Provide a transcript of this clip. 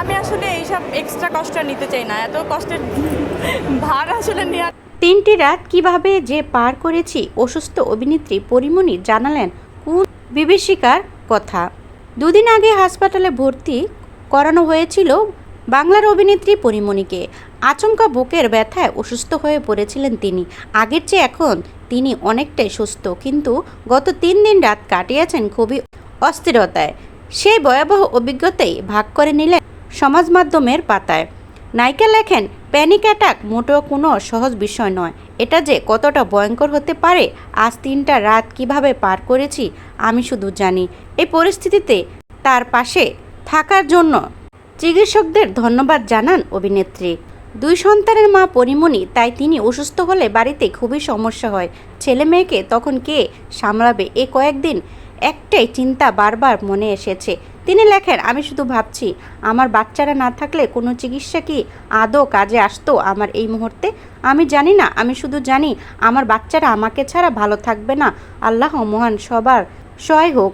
আমি আসলে এইসব এক্সট্রা কষ্ট নিতে চাই না, এত কষ্টের ভার আসলে নেওয়া তিনটি রাত কীভাবে যে পার করেছি, অসুস্থ অভিনেত্রী পরিমণি জানালেন কোন বিভীষিকার কথা। দুদিন আগে হাসপাতালে ভর্তি করানো হয়েছিল বাংলার অভিনেত্রী পরিমণিকে। আচমকা বুকের ব্যথায় অসুস্থ হয়ে পড়েছিলেন তিনি। আগের চেয়ে এখন তিনি অনেকটাই সুস্থ, কিন্তু গত তিন দিন রাত কাটিয়েছেন খুবই অস্থিরতায়। সেই ভয়াবহ অভিজ্ঞতাই ভাগ করে নিলেন সমাজ মাধ্যমের পাতায়। নায়িকা লেখেন প্যানিক অ্যাটাক মোটেও কোনো সহজ বিষয় নয়। এটা যে কতটা ভয়ঙ্কর হতে পারে, আজ তিনটা রাত কীভাবে পার করেছি, আমি শুধু জানি। এই পরিস্থিতিতে তার পাশে থাকার জন্য চিকিৎসকদের ধন্যবাদ জানান অভিনেত্রী। দুই সন্তানের মা পরিমণি, তাই তিনি অসুস্থ হলে বাড়িতে খুবই সমস্যা হয়। ছেলে মেয়েকে তখন কে সামলাবে, এ কয়েকদিন একটাই চিন্তা বারবার মনে এসেছে। তিনি লেখেন, আমি শুধু ভাবছি, আমার বাচ্চারা না থাকলে কোনো চিকিৎসা কি আদৌ কাজে আসতো আমার এই মুহূর্তে? আমি জানি না, আমি শুধু জানি, আমার বাচ্চারা আমাকে ছাড়া ভালো থাকবে না। আল্লাহ মহান, সবার সহায় হোক।